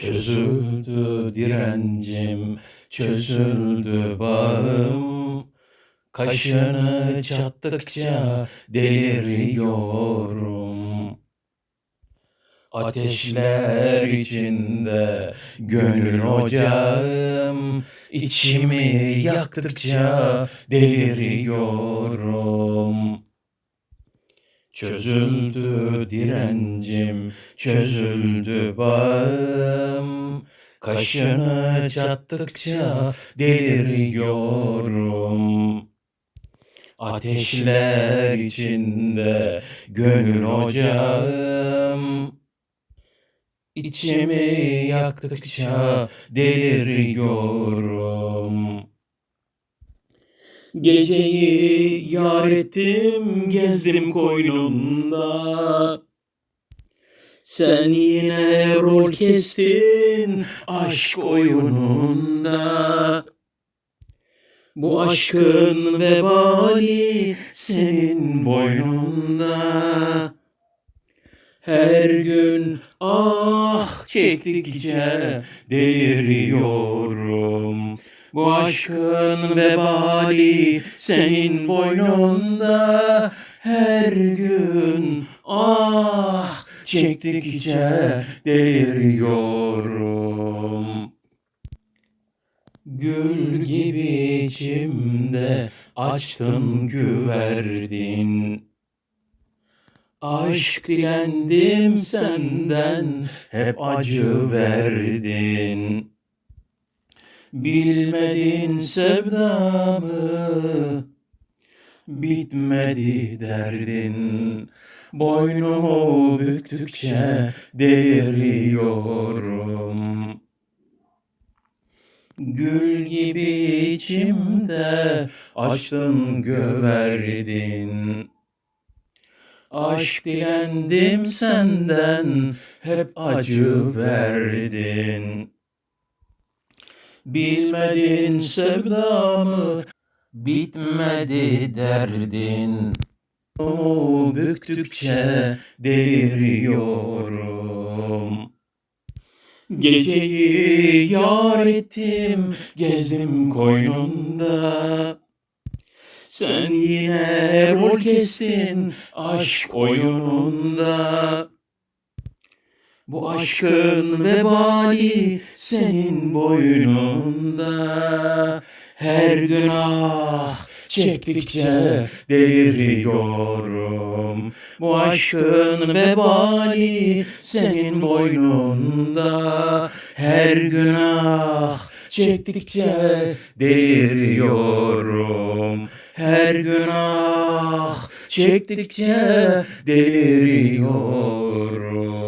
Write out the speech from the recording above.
Çözüldü direncim, çözüldü bağım. Kaşını çattıkça deliriyorum. Ateşler içinde gönül ocağım içimi yaktıkça deliriyorum. Çözüldü direncim, çözüldü bağım. Kaşını çattıkça deliriyorum. Ateşler içinde gönül ocağım. İçimi yaktıkça deliriyorum. Geceyi yar ettim, gezdim koynunda. Sen yine rol kestin aşk oyununda. Bu aşkın vebali senin boynunda. Her gün ah çektikçe deliriyorum. Bu aşkın vebali senin boynunda. Her gün ah çektikçe deliriyorum. Gül gibi içimde açtın güverdin. Aşk dilendim senden, hep acı verdin. Bilmedin sevdamı, bitmedi derdin. Boynumu büktükçe deliriyorum. Gül gibi içimde açtın göverdin. Aşk dilendim senden, hep acı verdin. Bilmedin sevdamı, bitmedi derdin. O büktükçe deliriyorum. Geceyi yar ettim, gezdim koynunda. Sen yine rol kestin aşk oyununda. Bu aşkın vebali senin boynunda. Her gün ah çektikçe deliriyorum. Bu aşkın vebali senin boynunda. Her gün ah çektikçe deliriyorum. Her gün ah çektikçe deliriyorum.